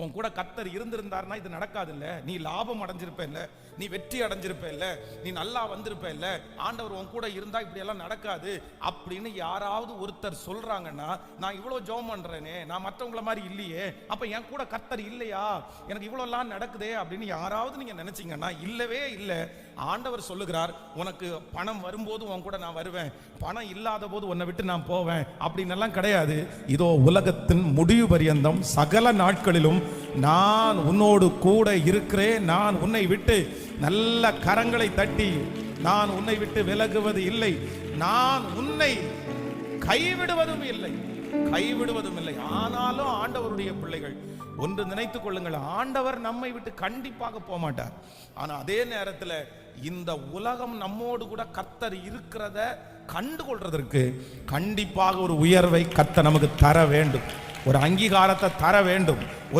உன் கூட கத்தர் இருந்திருந்தார்னா இது நடக்காது இல்ல நீ லாபம் அடைஞ்சிருப்ப இல்ல நீ வெற்றி அடைஞ்சிருப்ப இல்ல நீ நல்லா வந்திருப்ப இல்ல ஆண்டவர் உன் கூட இருந்தா இப்படி எல்லாம் நடக்காது. அப்படின்னு யாராவது ஒருத்தர் சொல்றாங்கன்னா நான் இவ்வளவு ஜோம் பண்றேனே நான் மற்றவங்கள மாதிரி இல்லையே அப்ப என் கூட கத்தர் இல்லையா? எனக்கு இவ்வளவு எல்லாம் நடக்குதே அப்படின்னு யாராவது நீங்க நினைச்சீங்கன்னா இல்லவே இல்லை. ஆண்டவர் சொல்லுகிறார் உனக்கு பணம் வரும்போது உன் கூட நான் வருவேன். பணம் இல்லாத போது உன்னை விட்டு நான் போவேன். அப்படின்னு எல்லாம் கிடையாது. இதோ உலகத்தின் முடிவு பரியந்தம் சகல நாட்களிலும் நான் உன்னோடு கூட இருக்கிறேன். நான் உன்னை விட்டு நல்ல கரங்களை தட்டி நான் உன்னை விட்டு விலகுவது இல்லை. நான் உன்னை கைவிடுவதும் இல்லை. கைவிடுவதும் இல்லை. ஆனாலும் ஆண்டவருடைய பிள்ளைகள் ஒன்று நினைத்துக் கொள்ளுங்கள் ஆண்டவர் நம்மை விட்டு கண்டிப்பாக போக மாட்டார் ஆனா அதே நேரத்தில் இந்த உலகம் நம்மோடு கூட கத்தர் இருக்கிறத கண்டு கொள்றதற்கு கண்டிப்பாக ஒரு உயர்வை கத்த நமக்கு தர வேண்டும். ஒரு அங்கீகாரத்தை தர வேண்டும்.